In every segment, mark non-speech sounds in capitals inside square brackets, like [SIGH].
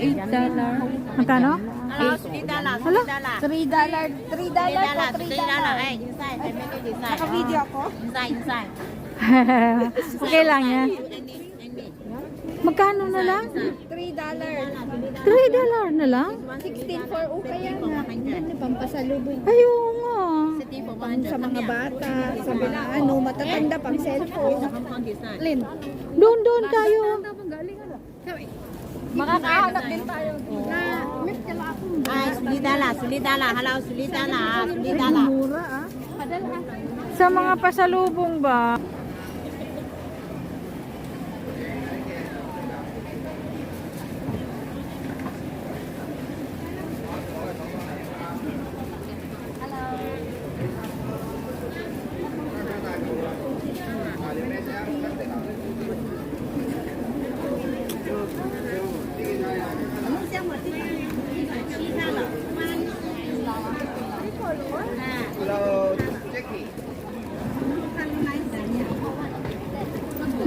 8 dollar. Magkano? Dala, Hala? sweet dala. 3 dollar. 3 Sweet dollar po, 3 sweet dala. dollar. Ay, inside, I make it inside. Naka-video ako? Inside, inside. [LAUGHS] okay lang yan. Magkano na lang? 3 dollar. 3 dollar na lang? 16 for okay yan. Ano, pampasalubong. Ay, oo nga. Sa mga bata, sa mga ano, matatanda, pang cellphone. Lin. Doon, doon tayo. Makakahanap din tayo. Na, miss ka lang ako. Ay, sweet dala, sweet dala. Hello, sweet dala, sweet dala. Mura ah. Sa mga pasalubong ba?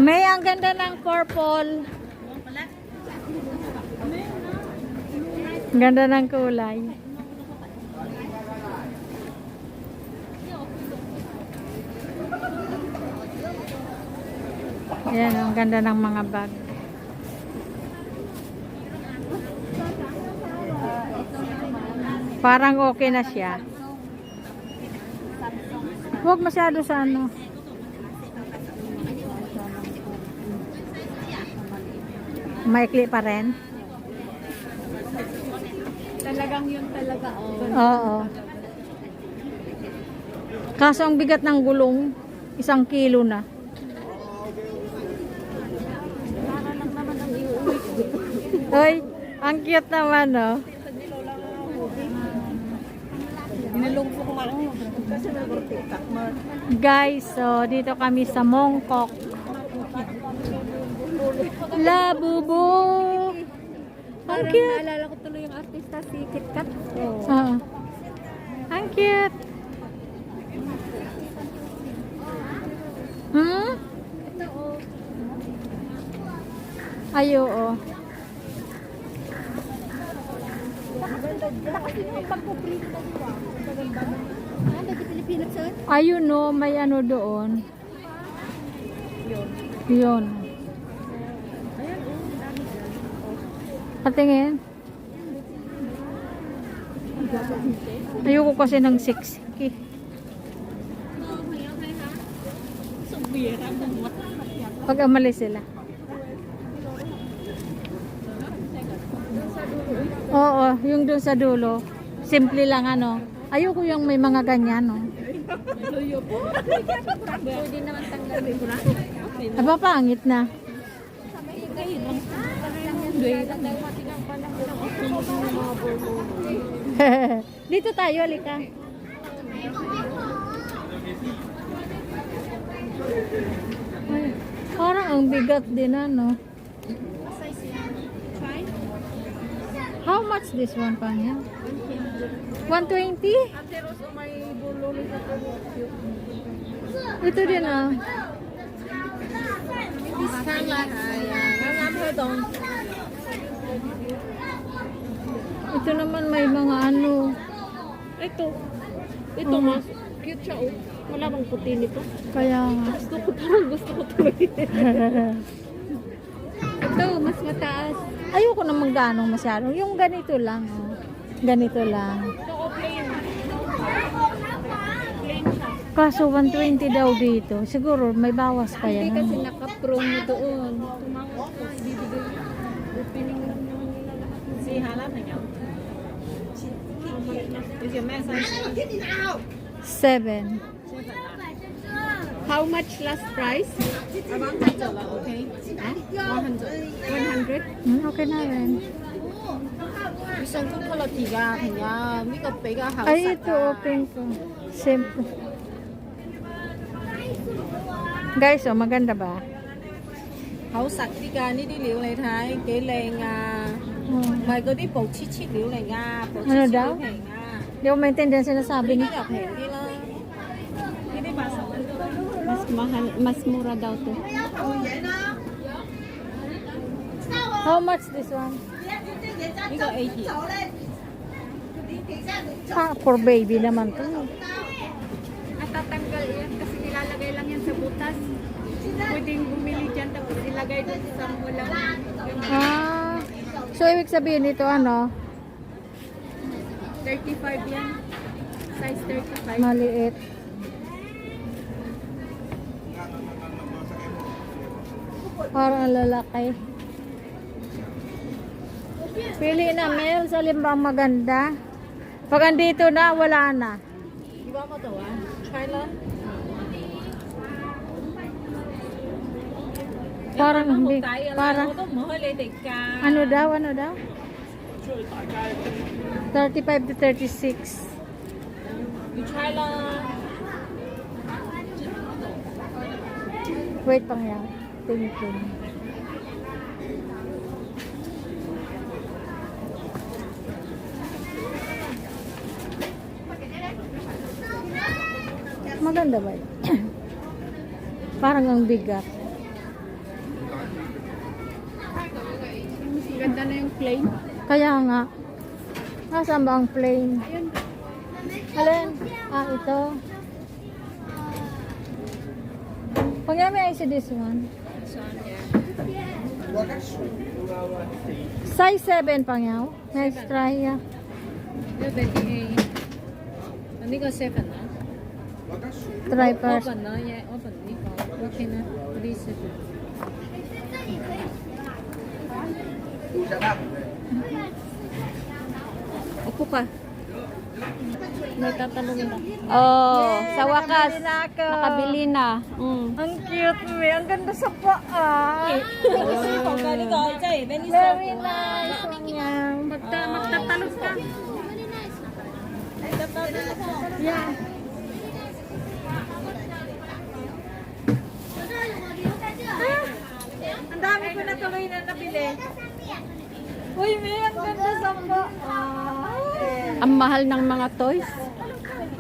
May ang ganda ng purple. Ganda ng kulay. Yan, ang ganda ng mga bag. Parang okay na siya. Huwag masyado sa ano. Maikli pa rin. Talagang yun talaga. Oh. Oo. Kaso ang bigat ng gulong, isang kilo na. Hoy, ang cute naman, no? Mo. Guys, so dito kami sa Mongkok. Labubo! Ang Parang cute! naalala ko tuloy yung artista si Kit Kat. Oo. Ang cute! Hmm? Ito oh. Ay, oo. Yung pagpuprint diba? Ah, Pilipino sir? Ayun no, may ano doon. Yun. Ayan oh, dami dyan. Patingin. Ayoko kasi ng 6K. Pag amalis sila. Oo, yung doon sa dulo. Simple lang ano. Ayoko yung may mga ganyan, no. Pwede naman tanggalin. Aba, pangit na. Dito tayo, alika. Ay, parang ang bigat din ano. How much this one pa niya? 120? Ito din ah. Ito naman may mga ano. Ito. Ito Oh. mas cute siya oh. Wala bang puti nito? Kaya nga. Gusto ko parang gusto ko tuloy. [LAUGHS] Ito, mas mataas. Ayoko naman ganong masyado. Yung ganito lang. Oh. Ganito lang. Ito oh, plain. Plain siya. Kaso 120 daw dito. Siguro may bawas pa Hindi yan. kasi ano? naka-promo doon. Ko, bibigay. Is your man? Seven. How much last price? 100 dollar, okay? Huh? 100. 100. 음, okay na rin. Isang good quality가 그냥 이거 배가 하고 아니 또 open ko. Simple. Guys, oh, maganda ba? Hậu sạc đi gà đi đi liệu này thái cái lề nga à, mày có đi bầu chi chi liệu này nga bầu chi chi liệu này nga Hindi ko maintindihan sinasabi niya. Hindi lang. Hindi basa Mas mahal, mas mura daw to. How much this one? Ikaw 80. Ah, for baby naman to. Natatanggal yan kasi nilalagay lang yan sa butas. Pwedeng bumili dyan tapos ilagay doon sa mulang. Ah, so ibig sabihin ito ano? 35 yan. Size 35. maliit. Parang lalaki. Pili na Mel, sa limbang maganda. Pag andito na, wala na. Di ba ko to ah? Lang. Parang hindi, parang, ano daw, ano daw? 35 to 36. You try lang. Wait pang yan. Tingting. Maganda ba? [CLEARS THROAT] Parang ang bigat. Ganda na yung plain. Kaya nga. Nasaan ba ang plane? Alin? Ah, ito. Pag may I see this one. Size 7 pangyaw. Nice try. Yeah. Ito 38. Ano ko 7 na? Try first. Open na. Yeah, open. Okay na. 37. Upo ka. May tatanungin ako. Oh, Yay, sa wakas, nakabili na ako. nakabili na. Mm. Ang cute mo. Ang ganda sa paa. Very Very nice. Ang yan. Magta, magtatalog ka. Yeah. Ah, ang dami ko na tuloy na nabili. Uy, may ang ganda sa paa. Ang mahal ng mga toys.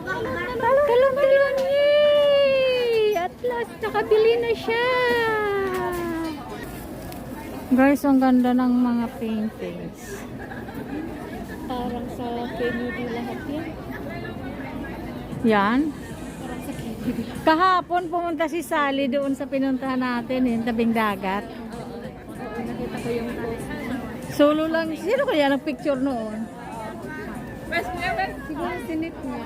Talong, talong. Yay! At last, nakabili na siya. Guys, ang ganda ng mga paintings. Parang sa Kennedy lahat yan. Yan. Kahapon pumunta si Sally doon sa pinuntahan natin, yung tabing dagat. Solo lang. Sino kaya nagpicture noon? Siguro sinit niya.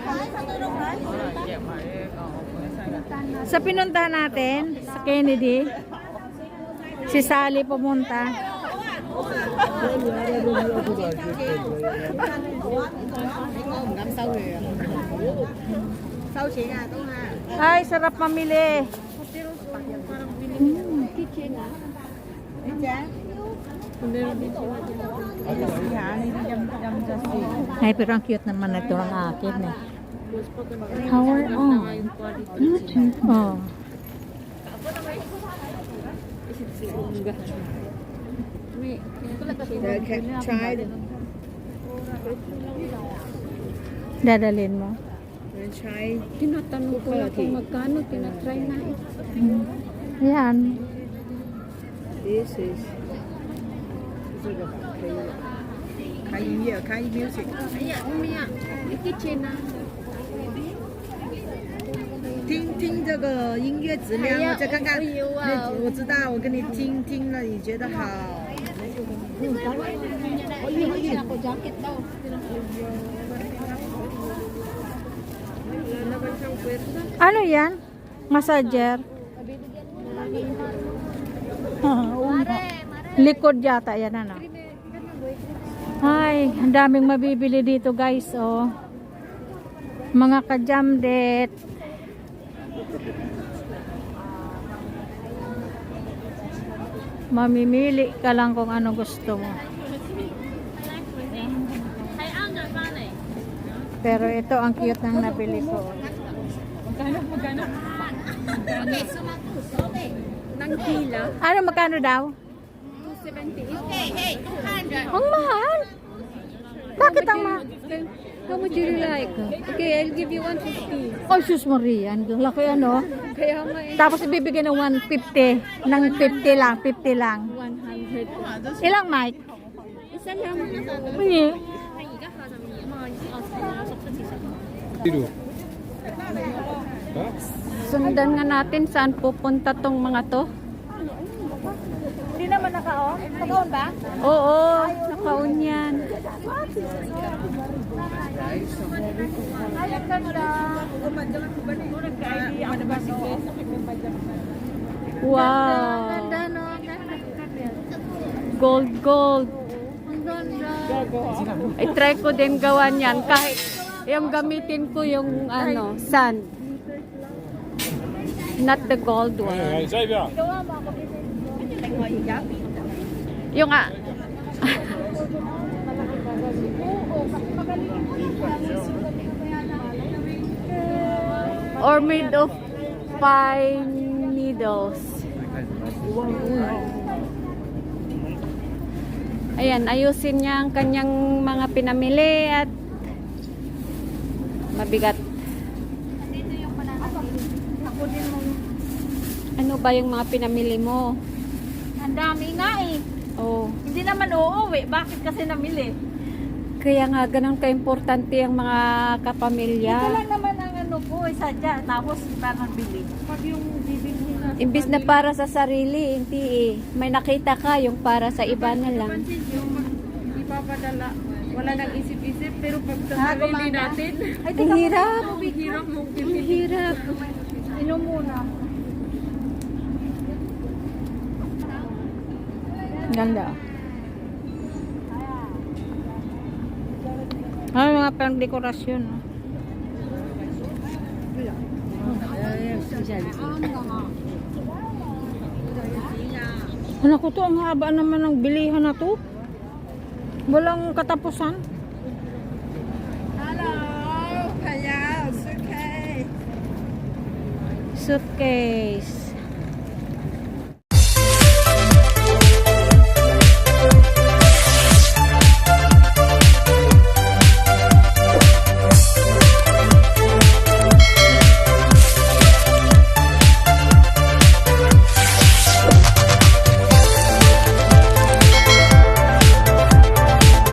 Sa pinuntahan natin, sa Kennedy, si Sally pumunta. Ay, sarap mamili. Ah. Ay, pero ang cute naman ito ng akin eh. How are, oh. Oh. May, Dadalhin mo. tinatanong ko lang kung magkano, tinatry na eh. Hmm. Ayan. This is 这个可以开音乐，开 music。 Aya, umaya. Kitchen ah. 听听这个音乐质量，哎呀我再看看。哎呦啊那我知道，我跟你听听了，你觉得好。 ako jacket daw. Wala naman siyang pwersa. Ano yan? Massager? [LAUGHS] Likod yata yan ano. Ay, ang daming mabibili dito guys oh. Mga kajamdet. Mamimili ka lang kung ano gusto mo. Pero ito ang cute ng nabili ko. Nang pila, Ano magkano daw? 278. Ang mahal. Bakit ang mahal? How much do you like? Okay, I'll give you 150. Oh, sus Maria. Ang laki ano. Kaya nga eh, Tapos ibibigay ng 150. Ng 50 lang, 50 lang. 100. Ilang mic? Isa lang. Hindi. 뒤로. Sundan nga natin saan pupunta tong mga to oh. Nakaon ba? Oo, nakaon yan. Ayun ka na. Wow. Ganda no. Gold, gold. Ang try ko din gawan yan. Kahit yung gamitin ko yung ano, sand. Not the gold one. Ay, Xavier. Gawa mo ako. Ito lang mo yung ah, or made of pine needles. Ayan, ayusin niya ang kanyang mga pinamili at mabigat. Ano ba yung mga pinamili mo? Ang dami nga eh. Oh, Hindi naman uuwi. Bakit kasi namili? kaya nga ganun ka-importante ang mga kapamilya. Ito lang naman ang ano ko, eh, sadya. Tapos parang bili. Pag yung bibili na. Imbis na para sa sarili, hindi eh. May nakita ka yung para sa iba na lang. yung ipapadala, wala nang isip-isip, pero pag sa Ah, sarili gumana. natin, Ay, Ang hirap. hirap mong Ang hirap. Inom muna. Ganda. Ano mga pang dekorasyon. no? Ano ko to, ang haba naman ng bilihan na to. Walang katapusan. Suitcase.